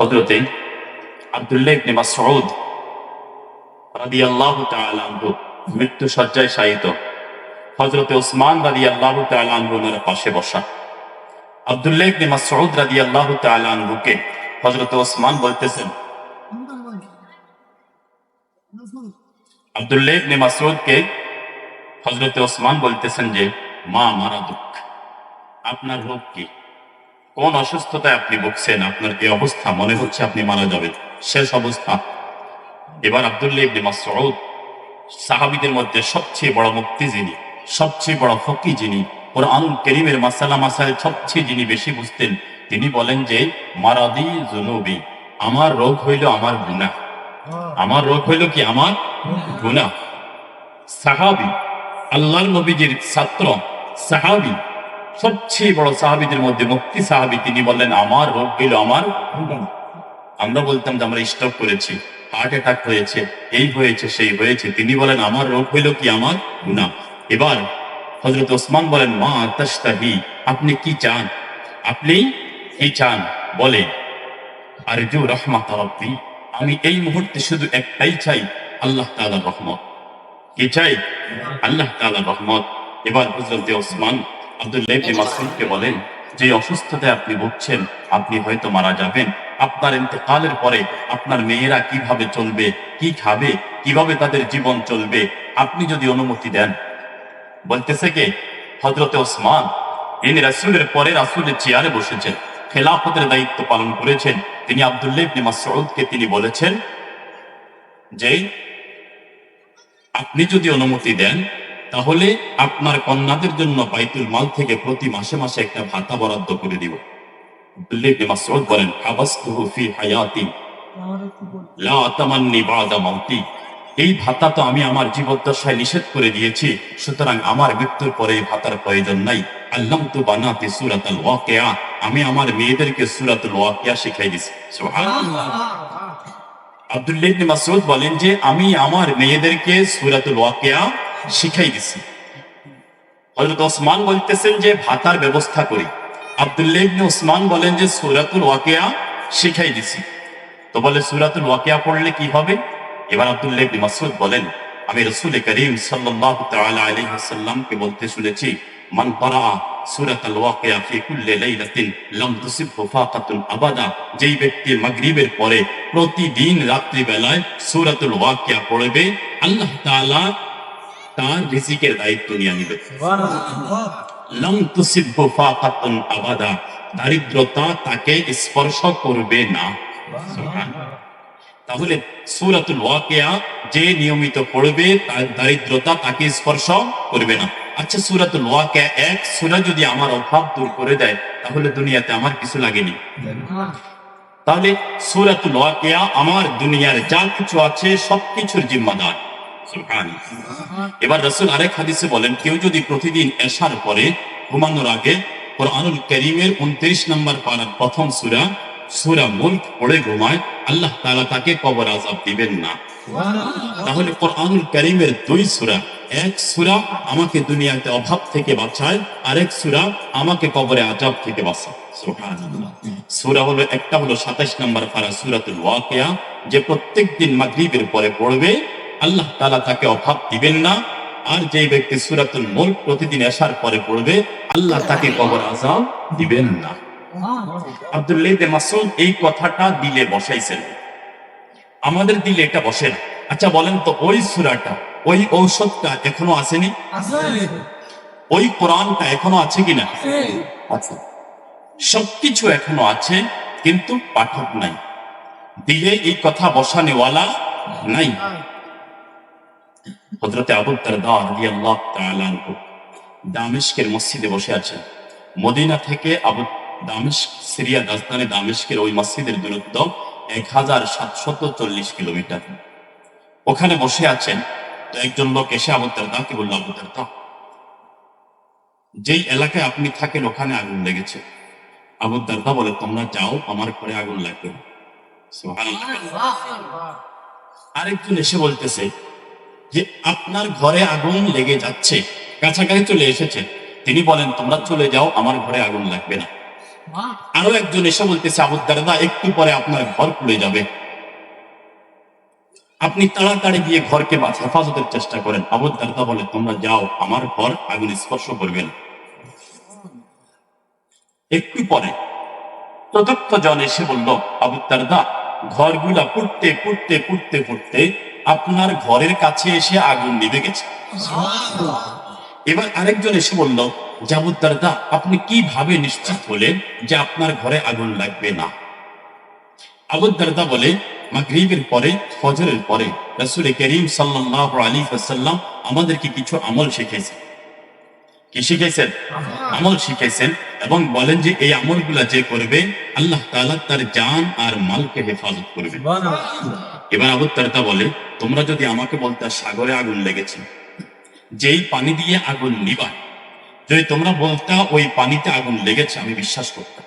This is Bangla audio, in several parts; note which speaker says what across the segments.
Speaker 1: হজরতে আব্দুল্লাহ ইবনে মাসউদ রাদিয়াল্লাহু তাআলা আনহু মৃত্যু শয্যায় শায়িত। হজরতে ওসমান রাদিয়াল্লাহু তাআলা আনহু পাশে বসা। আব্দুল্লাহ ইবনে মাসউদ রাদিয়াল্লাহু তাআলা আনহুকে হজরতে ওসমান বলতেছেন, আব্দুল্লাহ ইবনে মাসউদকে হজরতে ওসমান বলতেছেন যে, মা, মারা দুঃখ। আপনার রোগ কি? কোন অসুস্থতায় আপনি ভুগছেন আপনার এই অবস্থা মনে হচ্ছে আপনি মারা যাবেন। শেষ অবস্থা। এবার আব্দুল্লাহ ইবনে মাসউদ সাহাবীদের মধ্যে সবচেয়ে বড় মুক্তি যিনি সবচেয়ে বড় ফকি যিনি কোরআনুল করিমের মাসালা মাসায় সবচেয়ে যিনি বেশি বুঝতেন তিনি বলেন যে মারাদি জুনুবি আমার রোগ হইল আমার গুনাহ। আমার রোগ হইল কি? আমার গুনাহ। সাহাবি আল্লাহর নবীজির ছাত্র সাহাবি সবচেয়ে বড় সাহাবিদের মধ্যে মুক্তি সাহাবি তিনি বললেন, আমার রোগ হইল আমার আমরা বলতাম যে, আমরা স্টক করেছি হার্ট অ্যাটাক হয়েছে, এই হয়েছে, সেই হয়েছে। তিনি বলেন, আমার রোগ হইল কি আমার গুনাহ? এবার হজরত ওসমান বলেন, মা তাস্তাহি আপনি কি চান? আপনি কি চান? বলে আরজু রহমাত রব্বি, আমি এই মুহূর্তে শুধু একটাই চাই, আল্লাহ তাআলার রহমত। কি চাই? আল্লাহ তাআলার রহমত। এবার হযরত ওসমান আব্দুল্লাহ ইবনে মাসউদকে বলেন যে, অসুস্থতায় আপনি ভুগছেন, আপনি হয়তো মারা যাবেন। আপনার ইন্তেকালের পরে আপনার মেয়েরা কীভাবে চলবে, কি খাবে, কীভাবে তাদের জীবন চলবে, আপনি যদি অনুমতি দেন। বলতেছে কে? হজরতে ওসমান। ইনি রাসূলের পরে রাসূলের চেয়ারে বসেছেন, খেলাফতের দায়িত্ব পালন করেছেন। তিনি আব্দুল্লাহ ইবনে মাসউদকে তিনি বলেছেন যে, আপনি যদি অনুমতি দেন তাহলে আপনার কন্যাদের জন্য বাইতুল মাল থেকে প্রতি মাসে মাসে একটা ভাতা বরাদ্দ করে দিব। বলেন আব্দুল্লাহ বলেন যে, আমি আমার মেয়েদেরকে সূরাতুল ওয়াকিয়া শিখাই দিছি। হযরত ওসমান বলতেছেন যে, ভাতার ব্যবস্থা করি। আব্দুল্লাহ ওসমান বলেন যে, সূরাতুল ওয়াকিয়া শিখাই দিছি। তো বলে, সূরাতুল ওয়াকিয়া পড়লে কি হবে? এবার আব্দুল্লাহ মাসউদ বলেন, আমি রাসূল করিম ওয়াসাল্লামকে বলতে শুনেছি, মান ওয়াকিয়া লাইলাতিন ফাকাতুন আবাদা। যেই ব্যক্তি মাগরিবের পরে প্রতিদিন রাত্রি বেলায় সূরাতুল ওয়াকিয়া পড়বে, আল্লাহ তাআলা তার রিজিকের দায়িত্ব নিয়ে নেবে ফাকাতুন আবাদা দারিদ্রতা তাকে স্পর্শ করবে না তাহলে সুরাতুল ওয়াকিয়া যে নিয়মিত পড়বে তার দারিদ্রতা তাকে স্পর্শ করবে না আচ্ছা সুরাতুল ওয়াকিয়া এক সূরা যদি আমার অভাব দূর করে দেয় তাহলে দুনিয়াতে আমার কিছু লাগেনি তাহলে সুরাতুল ওয়াকিয়া আমার দুনিয়ার যা কিছু আছে সবকিছুর জিম্মাদার। এবার রাসূল আরেক হাদিসে বলেন কেউ যদি প্রতিদিন এশার পরে ঘুমানোর আগে কোরআনুল করিমের উনত্রিশ নম্বর পারার প্রথম সূরা সূরা মুলক পড়ে ঘুমায় আল্লাহ তাআলা তাকে কবর আযাব দিবেন না। তাহলে কোরআনুল করিমের দুই সূরা এক সূরা আমাকে দুনিয়াতে অভাব থেকে বাঁচায় আরেক সূরা আমাকে কবরে আযাব থেকে বাঁচায়। সুবহানাল্লাহ। হলো একটা হলো 27 নম্বর পারা সূরাতুল ওয়াকিয়া যে প্রত্যেকদিন মাগরিবের পরে পড়বে আল্লাহ তাআলা তাকে অভাব দিবেন না। আর যেই ব্যক্তি সূরাতুল মুলক প্রতিদিন আসার পরে পড়বে, আল্লাহ তাকে কবর আযাব দিবেন না। আব্দুল্লাহ এই কথাটা দিলে বসাইছেন। আমাদের দিলে এটা বসে না। আচ্ছা বলেন তো, ওই সূরাটা, ওই ঔষধটা এখনও আসেনি? ওই কোরআনটা এখনও আছে কিনা? আছে। সবকিছু এখনও আছে, কিন্তু পাঠক নাই। দিলে এই কথা বসানেওয়ালা নাই। হযরতে আবু আনহু দামেস্কের মসজিদে বসে আছেন। মদিনা থেকে আবু দামেস্ক সিরিয়া রাজধানী দামেস্কের ওই মসজিদের দূরত্ব এক হাজার সাতশত চল্লিশ কিলোমিটার। ওখানে বসে আছেন তো একজন লোক এসে আবু দারদাকে বলল আবু দারদা যেই এলাকায় আপনি থাকেন ওখানে আগুন লেগেছে। আবু দারদা বলে তোমরা যাও আমার ঘরে আগুন লাগবে। আরেকজন এসে বলতেছে যে আপনার ঘরে আগুন লেগে যাচ্ছে কাছাকাছি চলে এসেছে। তিনি বলেন তোমরা চলে যাও আমার ঘরে আগুন লাগবে না। আরও একজন এসে বলতেছে আবু দারদা একটু পরে আপনার ঘর পুড়ে যাবে। আপনি তাড়াতাড়ি গিয়ে ঘরকে হেফাজতের চেষ্টা করেন। আবু দারদা বলে তোমরা যাও আমার ঘর আগুন স্পর্শ করবে না। একটু পরে চতুর্থ জন এসে বলল আবু দারদা ঘরগুলা পুড়তে পুড়তে পুড়তে পুড়তে আপনার ঘরের কাছে এসে আগুন নিভে গেছে। এবার আরেকজন এসে বলল জাবুদ্দারদা আপনি কীভাবে নিশ্চিত হলেন যে আপনার ঘরে আগুন লাগবে না? আবুদ্দারদা বলে মাগরিবের পরে ফজরের পরে রাসূল করিম সাল্লাল্লাহু আলাইহি ওয়াসাল্লাম আমাদেরকে কিছু আমল শিখিয়েছেন কি শিখেছেন আমল শিখাইছেন এবং বলেন যে এই আমলগুলা যে করবে আল্লাহ তাআলা তার জান আর মালকে হেফাজত করবে এবার আবু তারতা বলে তোমরা যদি আমাকে বলতে সাগরে আগুন লেগেছে। যেই পানি দিয়ে আগুন নিবায় যদি তোমরা বলতা ওই পানিতে আগুন লেগেছে আমি বিশ্বাস করতাম।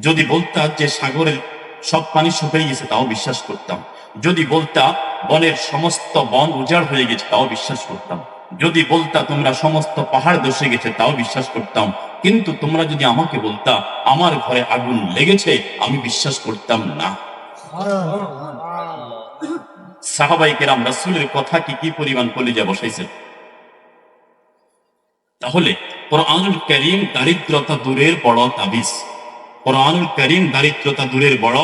Speaker 1: যদি বলতা যে সাগরের সব পানি শুকিয়ে গেছে তাও বিশ্বাস করতাম। যদি বলতা বনের সমস্ত বন উজাড় হয়ে গেছে তাও বিশ্বাস করতাম। যদি বলতা তোমরা সমস্ত পাহাড় দশে গেছে তাও বিশ্বাস করতাম। কিন্তু তোমরা যদি আমাকে বলতা, আমার ঘরে আগুন লেগেছে, আমি বিশ্বাস করতাম না। রাসুলের কথা কি কি পরিমাণ কলিজা বসাইছেন? তাহলে কোরআনুল করিম দারিদ্রতা দূরের বড় তাবিজ। কোরআনুল করিম দারিদ্রতা দূরের বড়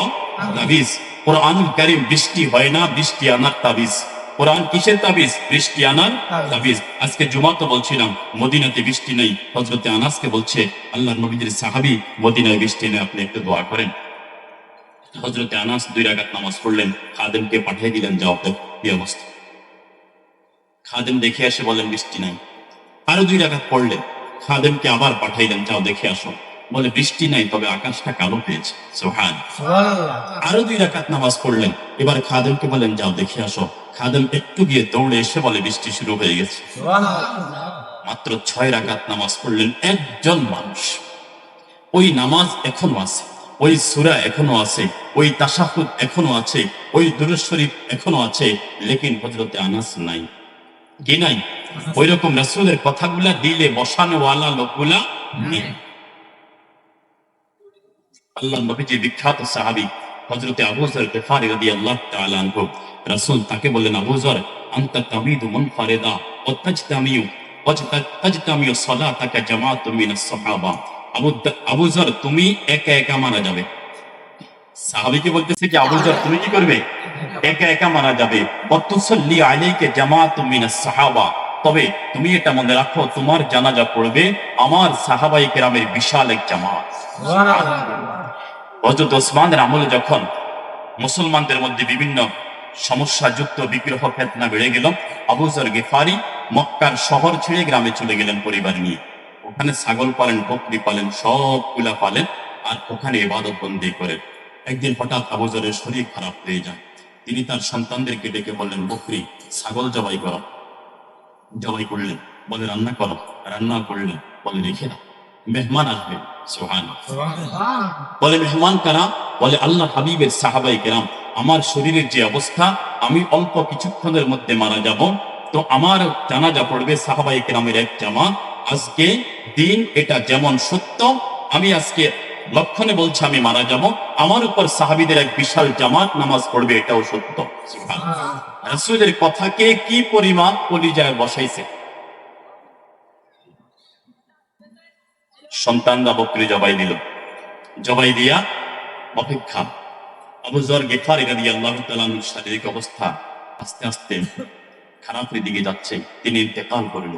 Speaker 1: তাবিজ। কোরআনুল করিম বৃষ্টি হয় না, বৃষ্টি আনার তাবিজ। কোরআন কিসের তাবিজ? বৃষ্টি আনার তাবিজ। আজকে জুমা তো বলছিলাম মদিনাতে বৃষ্টি নেই। হজরতে আনাসকে বলছে আল্লাহ নবীদের সাহাবি মদিনায় বৃষ্টি নেই আপনি একটু দোয়া করেন। হজরতে আনাস দুই রাগাত নামাজ পড়লেন খাদেমকে পাঠিয়ে দিলেন যাও তো কি অবস্থা। খাদেম দেখে এসে বলেন বৃষ্টি নাই। আরও দুই রাকাত পড়লেন খাদেমকে আবার পাঠাইলেন যাও দেখে আসো। বলে বৃষ্টি নাই তবে আকাশটা কালো পেয়েছে সোহান আরও দুই রাকাত নামাজ পড়লেন। এবার খাদেমকে বলেন যাও দেখে আসো। খাদেম একটু গিয়ে দৌড়ে এসে বলে বৃষ্টি শুরু হয়ে গেছে। মাত্র ছয় রাকাত নামাজ পড়লেন একজন মানুষ। ওই নামাজ এখনও আছে ওই সুরা এখনও আছে ওই তাসাহুদ এখনও আছে ওই শরীফ এখনও আছে লেকিন হজরতে আনাস নাই। কি নাই? ওই রকম রাসূলের কথাগুলা দিলে বসানোওয়ালা লোকগুলা নেই। আল্লাহ নবীজি বিখ্যাত সাহাবী হযরতে আবু যর গফারি রাদিয়াল্লাহু তাআলা আনহু তাকে বললেন, আবু যর, আনতা তামিদু মুনফারিদা, ওয়া তাজতামিউ তাজতামিউ সালাতাকা জামাআতুম মিনাস সাহাবা। আবু আবু যর, তুমি একা একা মারা যাবে। সাহাবীকে বলতেছে কি আবুজর তুমি কি করবে? একা একা মারা যাবে। ওয়া তুসাল্লি আলাইকা জামাআতুম মিনাস সাহাবা। তবে তুমি এটা মনে রাখো, তোমার জানাজা পড়বে আমার সাহাবাই কেরামের বিশাল এক জামাত। হজরত ওসমানের আমলে যখন মুসলমানদের মধ্যে বিভিন্ন সমস্যা যুক্ত বিগ্রহ ফেতনা বেড়ে গেল আবুজর গেফারি মক্কার শহর ছেড়ে গ্রামে চলে গেলেন পরিবার নিয়ে। ওখানে ছাগল পালেন, বকরি পালেন সবগুলা পালেন, আর ওখানে ইবাদত বন্দি করেন একদিন হঠাৎ আবুজরের শরীর খারাপ হয়ে যায়। তিনি তার সন্তানদেরকে ডেকে বললেন, বকরি, ছাগল জবাই করো। জবাই করলেন বলে রান্না করো রান্না করলেন বলে রেখে দাও। মেহমান আসবে সোহান বলে মেহমান কারা? বলে আল্লাহ হাবিবের সাহাবাই কেরাম আমার শরীরের যে অবস্থা আমি অল্প কিছুক্ষণের মধ্যে মারা যাব। তো আমার জানাজা পড়বে সাহাবাই কেরামের এক জামা আজকে দিন এটা যেমন সত্য আমি আজকে লক্ষণে বলছে আমি মারা যাব। আমার উপর সাহাবিদের এক বিশাল জামাত নামাজ পড়বে এটাও সত্য। রাসূলের কথাকে কি পরিমাণ কলিজায় বসাইছে? সন্তানরা বকরি জবাই দিল। জবাই দিয়া অপেক্ষা। আবু জর গেফার রাদি আল্লাহ তালানুর শারীরিক অবস্থা আস্তে আস্তে খারাপের দিকে যাচ্ছে। তিনি ইন্তেকাল করল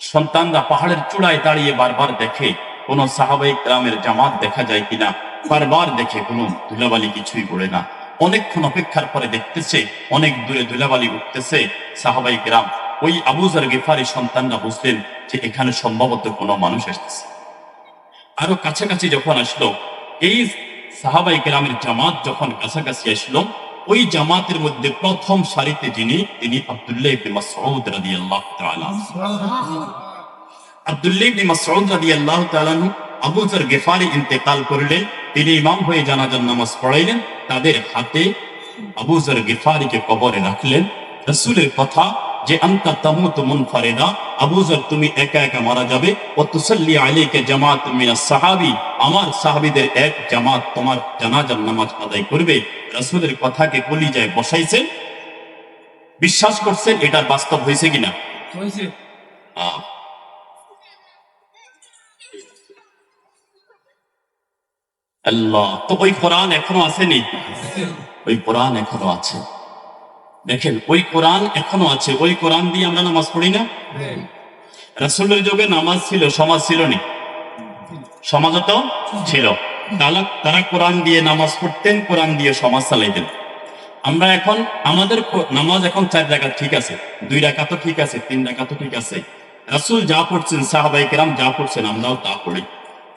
Speaker 1: সন্তানরা পাহাড়ের চূড়ায় দাঁড়িয়ে বারবার দেখে কোন সাহাবাই গ্রামের জামাত দেখা যায় কিনা, বারবার দেখে কোনো ধুলাবালি কিছুই পড়ে না। অনেকক্ষণ অপেক্ষার পরে দেখতেছে, অনেক দূরে ধুলাবালি উঠতেছে সাহাবাই গ্রাম ওই আবুজার গেফারি সন্তানরা বুঝলেন যে এখানে সম্ভবত কোনো মানুষ এসেছে আরও কাছাকাছি যখন আসলো, এই সাহাবাই গ্রামের জামাত যখন কাছাকাছি আসলো, ওই জামাতের মধ্যে প্রথম সারিতে যিনি, তিনি আব্দুল্লাহ ইবনে মাসউদ রাদিয়াল্লাহু তাআলা আব্দুল্লাহ মাসউদ রাদিয়াল্লাহু তাআলা আবু যর গেফারি ইন্তেকাল করলেন। তিনি ইমাম হয়ে জানাজার নামাজ পড়াইলেন। তাদের হাতে আবু যর গেফারিকে কবরে রাখলেন। রাসূলের কথা যে আন্তা তামুত মুনফারিদা। আবু যর তুমি একা একা মারা যাবে। ও তুসাল্লি আলাইকা জামাত মিনাস সাহাবী। আমার সাহাবিদের এক জামাত তোমার জানাজার নামাজ আদায় করবে। রাসূলের কথাকে কলিজায় বসাইছেন। বিশ্বাস করছেন এটা বাস্তব হয়েছে কিনা?
Speaker 2: হয়েছে।
Speaker 1: আহ। আল্লাহ তো ওই কোরআন এখনও আসেনি? ওই কোরআন এখনও আছে। দেখেন ওই কোরআন এখনও আছে। ওই কোরআন দিয়ে আমরা নামাজ পড়ি না? রাসূলের যুগে নামাজ ছিল সমাজ ছিল নি? সমাজ তো ছিল। তারা কোরআন দিয়ে নামাজ পড়তেন কোরআন দিয়ে সমাজ চালাইতেন। আমরা এখন আমাদের নামাজ এখন চার জায়গা ঠিক আছে। দুই রাখা তো ঠিক আছে তিন রাখা তো ঠিক আছে। রাসূল যা পড়ছেন সাহাবাই কেরাম যা পড়ছেন আমরাও তা পড়ি।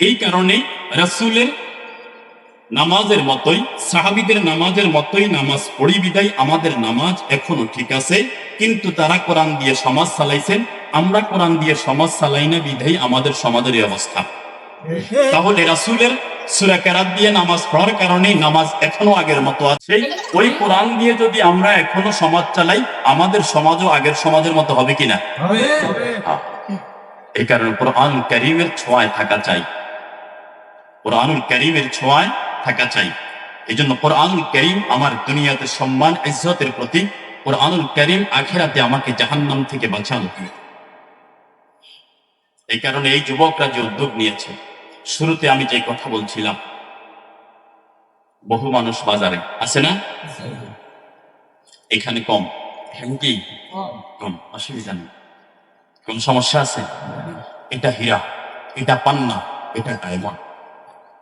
Speaker 1: এই কারণে রাসূলের নামাজের মতোই সাহাবিদের নামাজের মতোই নামাজ পড়ি বিদায় আমাদের নামাজ এখনও ঠিক আছে। কিন্তু তারা কোরআন দিয়ে সমাজ চালাইছেন আমরা কোরআন দিয়ে সমাজ চালাই না বিধাই আমাদের সমাজের অবস্থা। তাহলে রাসূলের সূরা কেরাত দিয়ে নামাজ পড়ার কারণে নামাজ এখনও আগের মতো আছে। ওই কোরআন দিয়ে যদি আমরা এখনও সমাজ চালাই আমাদের সমাজও আগের সমাজের মতো হবে কিনা। এই কারণে কোরআন করিমের ছোঁয়ায় থাকা চাই। কোরআনুল করিমের ছোঁয়ায় থাকা চাই। এই জন্য কোরআনুল করিম আমার দুনিয়াতে সম্মান ইজ্জতের প্রতি কোরআনুল করিম আখেরাতে আমাকে জাহান্নাম থেকে বাঁচানো। এই কারণে এই যুবকরা যে উদ্যোগ নিয়েছে শুরুতে আমি যে কথা বলছিলাম বহু মানুষ বাজারে আছে না? এখানে কম। কি? কম অসুবিধা নেই। কোন সমস্যা আছে? এটা হীরা এটা পান্না এটা ডায়মন্ড।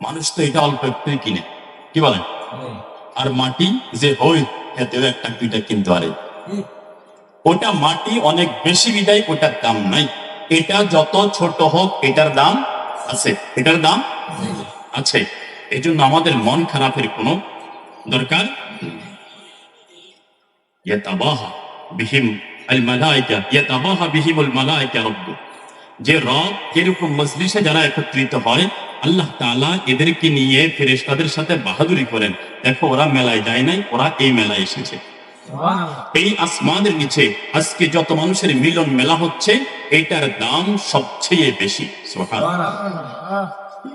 Speaker 1: মানুষ তো এটা অল্প একটুই কিনে। কি বলেন? আর মাটি যে ওই এতেও একটা দুইটা কিনতে পারে ওটা মাটি অনেক বেশি বিদায় ওটার দাম নাই। এটা যত ছোট হোক এটার দাম আছে। এটার দাম আছে। এই জন্য আমাদের মন খারাপের কোনো দরকার বিহিম আল মালাইকা ইয়াতাবাহা বিহিম আল মালাইকা রব্বু। যে রব এরকম মজলিসে যারা একত্রিত হয় আল্লাহ তাআলা এদেরকে নিয়ে ফেরেশতাদের সাথে বাহাদুরি করেন। দেখো ওরা মেলায় যায় নাই ওরা এই মেলায় এসেছে। এই আসমানের নিচে আজকে যত মানুষের মিলন মেলা হচ্ছে এটার দাম সবচেয়ে বেশি।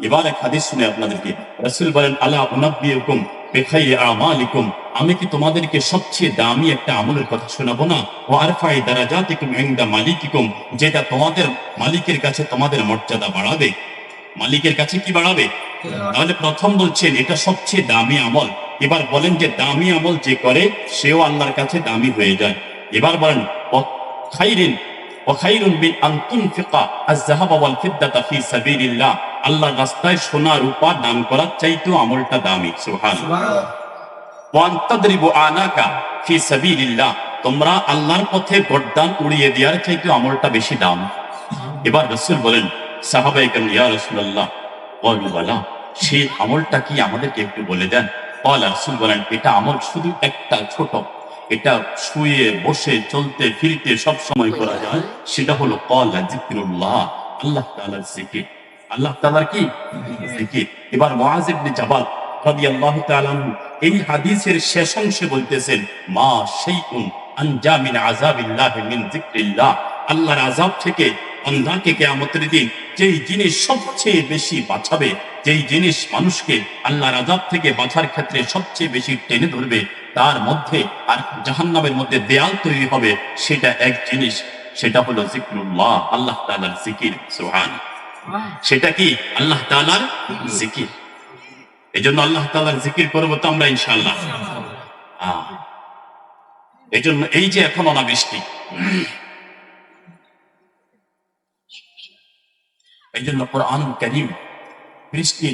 Speaker 1: এবার এক হাদিস শুনে আপনাদেরকে রাসূল বলেন আলা উনাব্বিউকুম বিখাইরি আমালিকুম। আমি কি তোমাদেরকে সবচেয়ে দামি একটা আমলের কথা শোনাবো না? ও আরফাই দারাজাতিকুম ইনদা মালিকিকুম যেটা তোমাদের মালিকের কাছে তোমাদের মর্যাদা বাড়াবে। মালিকের কাছে কি বাড়াবে তাহলে প্রথম বলছেন এটা সবচেয়ে দামি আমল এবার বলেন যে দামি আমল যে করে সেও আল্লাহর কাছে দামি হয়ে যায় এবার বলেন ও খাইরিন وخير من أن تنفق الذهب والفضة في سبيل الله আল্লাহর রাস্তায় সোনা রূপা দান করার চাইতেও আমলটা দামি সুবহানাল্লাহ ওয়ান তাদরিবু আনাকা ফি সাবিলিল্লাহ তোমরা আল্লাহর পথে গর্দান উড়িয়ে দেওয়ার চাইতেও আমলটা বেশি দাম এবার রাসূল বলেন সাহাবায়ে কেন ইয়া রাসূলুল্লাহ ক্বালু বালা সেই আমলটা কি আমাদেরকে একটু বলে দেন? ক্বালা রাসূল বলেন, এটা আমল শুধু একটা ছোট, এটা শুয়ে, বসে, চলতে, ফিরতে সব সময় করা যায়। সেটা হলো ক্বালা যিকরুল্লাহ, আল্লাহ তাআলার জিকির আল্লাহ তাআলার কি? জিকির এবার মুআজ ইবনে জাবাল রাদিয়াল্লাহু তাআলা আনহু এই হাদিসের শেষ অংশে বলতেছেন, মা শাইউন আনজা মিন আযাবিল্লাহ মিন যিকরিল্লাহ। আল্লাহর আযাব থেকে অন্ধাকে কেয়ামতের দিন যেই জিনিস সবচেয়ে বেশি বাঁচাবে, যেই জিনিস মানুষকে আল্লাহর আযাব থেকে বাঁচার ক্ষেত্রে সবচেয়ে বেশি টেনে ধরবে, তার মধ্যে আর জাহান্নামের মধ্যে দেয়াল তৈরি হবে, সেটা এক জিনিস, সেটা হলো জিকরুল্লাহ, আল্লাহ তাআলার জিকির, সুবহান। সেটা কি? আল্লাহ তালার জিকির। এই জন্য আল্লাহ তালার জিকির করব তো আমরা ইনশাল্লাহ। এই জন্য এই যে এখন অনাবৃষ্টি এই জন্য কোরআন করিম বৃষ্টি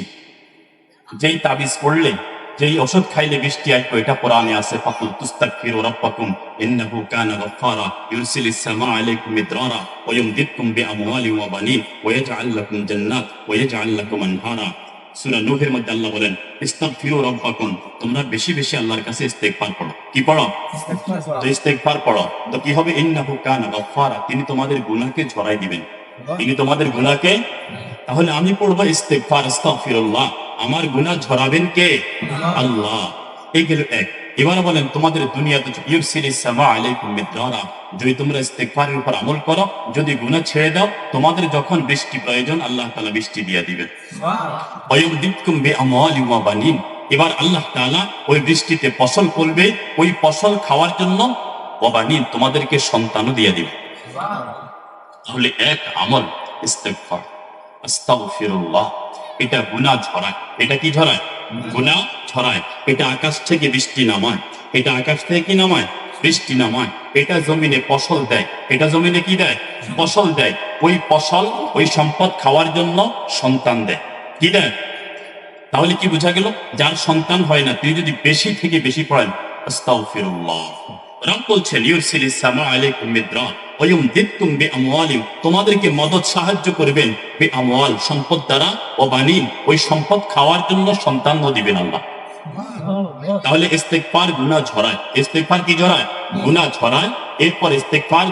Speaker 1: যেই তাবিজ পড়লে যেই ওষুধ খাইলে বৃষ্টি আসবে এটা কোরআনে আছে। ফাকুল তুস্তাগফিরু রাব্বাকুম ইন্নাহু কানা গফফারা ইউরসিলিস সামা আলাইকুম মিদরারা ওয়া ইমদিদকুম বিআমওয়ালি ওয়া বানিন ওয়া ইয়াজআল লাকুম জান্নাত ওয়া ইয়াজআল লাকুম আনহারা। সূরা নূহের মধ্যে আল্লাহ বলেন ইস্তাগফিরু রাব্বাকুম তোমরা বেশি বেশি আল্লাহর কাছে ইস্তেগফার করো কি পড়ো? ইস্তেগফার পড়ো। তো কি হবে? ইন্নাহু কানা গফফারা তিনি তোমাদের গুনাহকে ঝরাই দিবেন। তিনি তোমাদের গুনাহকে তাহলে আমি পড়ব ইস্তেগফার আস্তাগফিরুল্লাহ। আমার গুনাহ ঝরাবেন কে? আল্লাহ। এই গেল এক। এবার বলেন তোমাদের দুনিয়াতে যদি তোমরা ইস্তেগফারের উপর আমল করো যদি গুনাহ ছেড়ে দাও তোমাদের যখন বৃষ্টি প্রয়োজন আল্লাহ তাআলা বৃষ্টি দিয়ে দিবেন। এবার আল্লাহ তাআলা ওই বৃষ্টিতে ফসল করবে ওই ফসল খাওয়ার জন্য ওয়া বানিন তোমাদেরকে সন্তানও দিয়ে দিবে। তাহলে এক আমল আস্তাগফিরুল্লাহ। এটা গুনাহ ঝরায় এটা কি ঝরায় গুনাহ ঝরায় এটা আকাশ থেকে বৃষ্টি নামায়। এটা আকাশ থেকে কি নামায়? বৃষ্টি নামায়। এটা জমিনে ফসল দেয়। এটা জমিনে কি দেয়? ফসল দেয়। ওই ফসল, ওই সম্পদ খাওয়ার জন্য সন্তান দেয়। কি দেয়? তাহলে কি বোঝা গেল? যার সন্তান হয় না তুই যদি বেশি থেকে বেশি পড়েন, আস্তাগফিরুল্লাহ। রব বলছেন ইউরসিলিস সামা আলাইকুম ওয়ুম তোমাদেরকে মদত সাহায্য করবেন বিআমওয়াল সম্পদ দ্বারা ও বানিন। ওই সম্পদ খাওয়ার জন্য সন্তানও দিবেন আল্লাহ। তাহলে গুনাহ ঝরায়। কি ঝরায়? গুনাহ ঝরায়। এরপর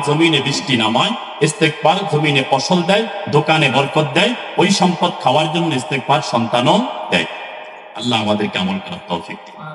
Speaker 1: জমিনে বৃষ্টি নামায়। ইস্তেগফার জমিনে ফসল দেয় দোকানে বরকত দেয়। ওই সম্পদ খাওয়ার জন্য ইস্তেগফার সন্তানও দেয়। আল্লাহ আমাদেরকে আমল করার তৌফিক দিন।